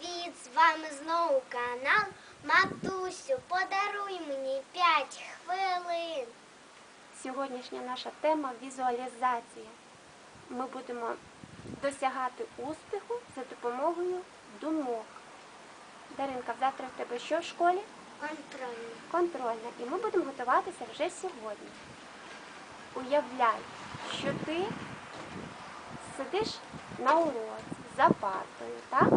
Привіт! З вами знову канал Матусю. Подаруй мені 5 хвилин. Сьогоднішня наша тема візуалізація. Ми будемо досягати успіху за допомогою думок. Даринка, завтра в тебе що в школі? Контрольно. Контрольна. І ми будемо готуватися вже сьогодні. Уявляй, що ти сидиш на уроці за партою, так?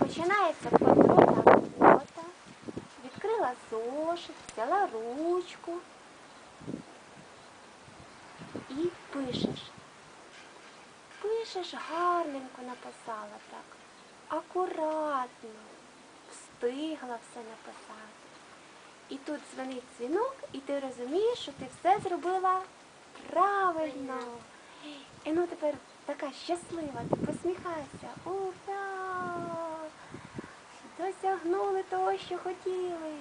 Починається контрольна робота. Відкрила зошит, взяла ручку і пишеш. Пишеш гарненько написала так. Акуратно. Встигла все написати. І тут дзвонить дзвінок, і ти розумієш, що ти все зробила правильно. І ну тепер така щаслива, ти посміхайся. Ура! Досягнули того, що хотіли.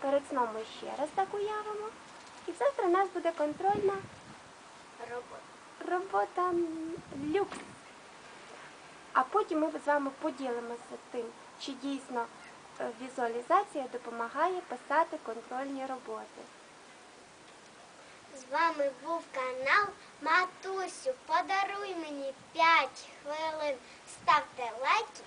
Перед сном ми ще раз так уявимо. І завтра у нас буде контрольна Робота. робота люкс. А потім ми з вами поділимося тим, чи дійсно е, візуалізація допомагає писати контрольні роботи. З вами був канал Матусю. Подаруй мені 5 хвилин. Ставте лайки